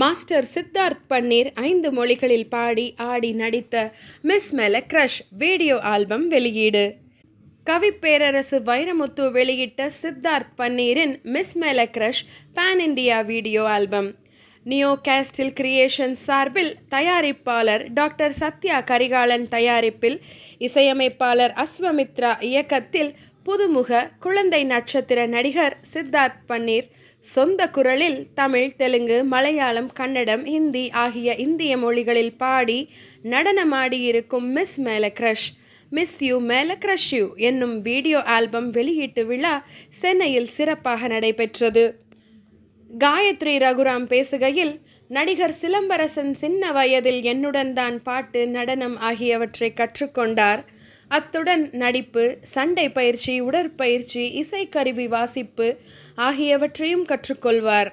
Master Siddharth பன்னீர் ஐந்து மொழிகளில் பாடி ஆடி நடித்த மிஸ் மேல கிரஷ் வீடியோ ஆல்பம் வெளியீடு. கவிப்பேரரசு வைரமுத்து வெளியிட்ட சித்தார்த் பன்னீரின் மிஸ் மேல crush pan India video album. Neo castle creation சார்பில் தயாரிப்பாளர் டாக்டர் சத்யா கரிகாலன் தயாரிப்பில் இசையமைப்பாளர் அஸ்வமித்ரா இயக்கத்தில் புதுமுக குழந்தை நட்சத்திர நடிகர் சித்தார்த் பன்னீர் சொந்த குரலில் தமிழ் தெலுங்கு மலையாளம் கன்னடம் ஹிந்தி ஆகிய இந்திய மொழிகளில் பாடி நடனமாடியிருக்கும் மிஸ் மேல கிரஷ் மிஸ் யூ மேல கிரஷ் யூ என்னும் வீடியோ ஆல்பம் வெளியீட்டு விழா சென்னையில் சிறப்பாக நடைபெற்றது. காயத்ரி ரகுராம் பேசுகையில் நடிகர் சிலம்பரசன் சின்ன வயதில் என்னுடன் தான் பாட்டு நடனம் ஆகியவற்றை கற்றுக்கொண்டார். அத்துடன் நடிப்பு சண்டை பயிற்சி உடற்பயிற்சி இசைக்கருவி வாசிப்பு ஆகியவற்றையும் கற்றுக்கொள்வார்.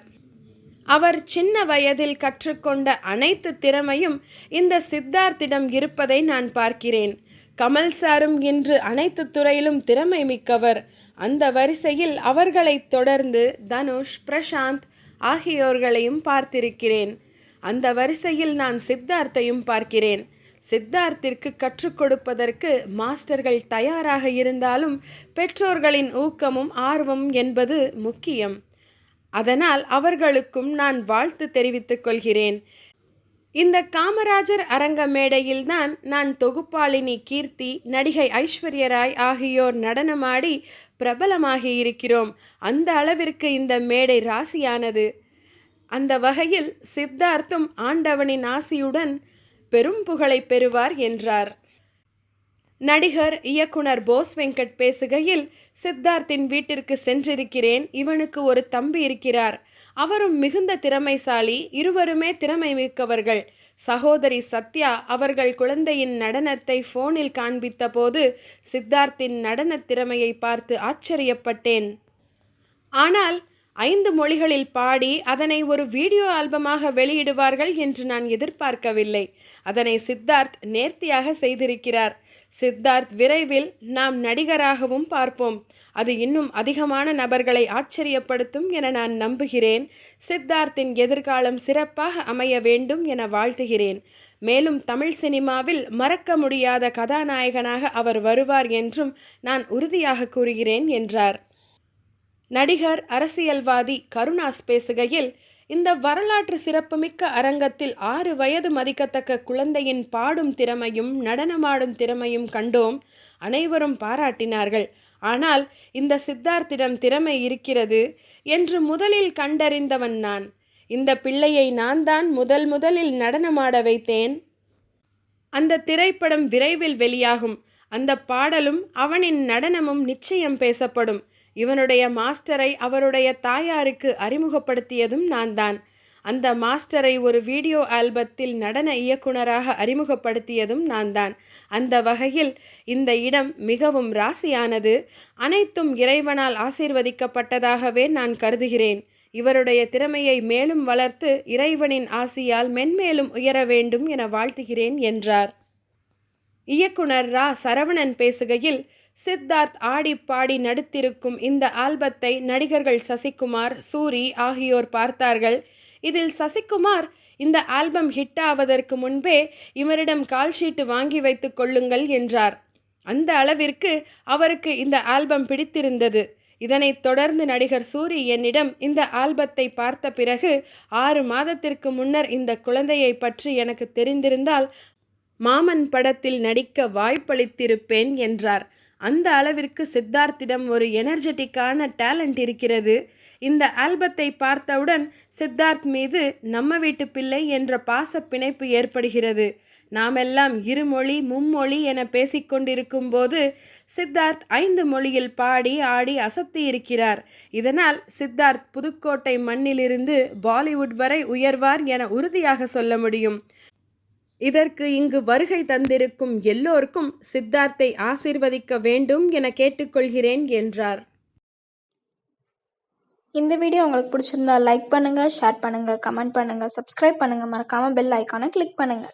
அவர் சின்ன வயதில் கற்றுக்கொண்ட அனைத்து திறமையும் இந்த சித்தார்த்திடம் இருப்பதை நான் பார்க்கிறேன். கமல் சாரும் இன்று அனைத்து துறையிலும் திறமை மிக்கவர். அந்த வரிசையில் அவர்களைத் தொடர்ந்து தனுஷ் பிரசாந்த் ஆகியோர்களையும் பார்த்திருக்கிறேன். அந்த வரிசையில் நான் சித்தார்த்தையும் பார்க்கிறேன். சித்தார்த்திற்கு கற்றுக் கொடுப்பதற்கு மாஸ்டர்கள் தயாராக இருந்தாலும் பெற்றோர்களின் ஊக்கமும் ஆர்வம் என்பது முக்கியம். அதனால் அவர்களுக்கும் நான் வாழ்த்து தெரிவித்துக் கொள்கிறேன். இந்த காமராஜர் அரங்க மேடையில்தான் நான் தொகுப்பாளினி கீர்த்தி நடிகை ஐஸ்வர்யராய் ஆகியோர் நடனமாடி பிரபலமாகி இருக்கிறோம். அந்த அளவிற்கு இந்த மேடை ராசியானது. அந்த வகையில் சித்தார்த்தும் ஆண்டவனின் ஆசியுடன் பெரும் புகழை பெறுவார் என்றார். நடிகர் இயக்குனர் போஸ் வெங்கட் பேசுகையில் சித்தார்த்தின் வீட்டிற்கு சென்றிருக்கிறேன் இவனுக்கு ஒரு தம்பி இருக்கிறார். அவரும் மிகுந்த திறமைசாலி இருவருமே திறமை மிக்கவர்கள். சகோதரி சத்யா அவர்கள் குழந்தையின் நடனத்தை போனில் காண்பித்த போது சித்தார்த்தின் நடன திறமையை பார்த்து ஆச்சரியப்பட்டேன். ஆனால் ஐந்து மொழிகளில் பாடி அதனை ஒரு வீடியோ ஆல்பமாக வெளியிடுவார்கள் என்று நான் எதிர்பார்க்கவில்லை. அதனை சித்தார்த் நேர்த்தியாக செய்திருக்கிறார். சித்தார்த் விரைவில் நாம் நடிகராகவும் பார்ப்போம். அது இன்னும் அதிகமான நபர்களை ஆச்சரியப்படுத்தும் என நான் நம்புகிறேன். சித்தார்த்தின் எதிர்காலம் சிறப்பாக அமைய வேண்டும் என வாழ்த்துகிறேன். மேலும் தமிழ் சினிமாவில் மறக்க முடியாத கதாநாயகனாக அவர் வருவார் என்றும் நான் உறுதியாக கூறுகிறேன் என்றார். நடிகர் அரசியல்வாதி கருணாஸ் பேசுகையில் இந்த வரலாற்று சிறப்புமிக்க அரங்கத்தில் ஆறு வயது மதிக்கத்தக்க குழந்தையின் பாடும் திறமையும் நடனமாடும் திறமையும் கண்டோம். அனைவரும் பாராட்டினார்கள். ஆனால் இந்த சித்தார்த்திடம் திறமை இருக்கிறது என்று முதலில் கண்டறிந்தவன் நான். இந்த பிள்ளையை நான் தான் முதல் முதலில் நடனமாட வைத்தேன். அந்த திரைப்படம் விரைவில் வெளியாகும். அந்த பாடலும் அவனின் நடனமும் நிச்சயம் பேசப்படும். இவனுடைய மாஸ்டரை அவருடைய தாயாருக்கு அறிமுகப்படுத்தியதும் நான் தான் அந்த மாஸ்டரை ஒரு வீடியோ ஆல்பத்தில் நடன இயக்குனராக அறிமுகப்படுத்தியதும் நான் தான் அந்த வகையில் இந்த இடம் மிகவும் ராசியானது. அனைத்தும் இறைவனால் ஆசீர்வதிக்கப்பட்டதாகவே நான் கருதுகிறேன். இவருடைய திறமையை மேலும் வளர்த்து இறைவனின் ஆசியால் மென்மேலும் உயர வேண்டும் என வாழ்த்துகிறேன் என்றார். இயக்குனர் ரா. சரவணன் பேசுகையில் சித்தார்த் ஆடி பாடி நடித்திருக்கும் இந்த ஆல்பத்தை நடிகர்கள் சசிகுமார் சூரி ஆகியோர் பார்த்தார்கள். இதில் சசிகுமார் இந்த ஆல்பம் ஹிட் ஆவதற்கு முன்பே இவரிடம் கால்ஷீட்டு வாங்கி வைத்துக் கொள்ளுங்கள் என்றார். அந்த அளவிற்கு அவருக்கு இந்த ஆல்பம் பிடித்திருந்தது. இதனைத் தொடர்ந்து நடிகர் சூரி என்னிடம் இந்த ஆல்பத்தை பார்த்த பிறகு ஆறு மாதத்திற்கு முன்னர் இந்த குழந்தையை பற்றி எனக்கு தெரிந்திருந்தால் மாமன் படத்தில் நடிக்க வாய்ப்பளித்திருப்பேன் என்றார். அந்த அளவிற்கு சித்தார்த்திடம் ஒரு எனர்ஜெட்டிக்கான டேலண்ட் இருக்கிறது. இந்த ஆல்பத்தை பார்த்தவுடன் சித்தார்த் மீது நம்ம வீட்டு பிள்ளை என்ற பாச பிணைப்பு ஏற்படுகிறது. நாமெல்லாம் இருமொழி மும்மொழி என பேசிக்கொண்டிருக்கும் போது சித்தார்த் ஐந்து மொழியில் பாடி ஆடி அசத்தி இருக்கிறார். இதனால் சித்தார்த் புதுக்கோட்டை மண்ணிலிருந்து பாலிவுட் வரை உயர்வார் என உறுதியாக சொல்ல முடியும். இதற்கு இங்கு வருகை தந்திருக்கும் எல்லோருக்கும் சித்தார்த்தை ஆசிர்வதிக்க வேண்டும் என கேட்டுக்கொள்கிறேன் என்றார். இந்த வீடியோ உங்களுக்கு பிடிச்சிருந்தா லைக் பண்ணுங்க ஷேர் பண்ணுங்க கமெண்ட் பண்ணுங்க சப்ஸ்கிரைப் பண்ணுங்க. மறக்காம பெல் ஐக்கானை கிளிக் பண்ணுங்க.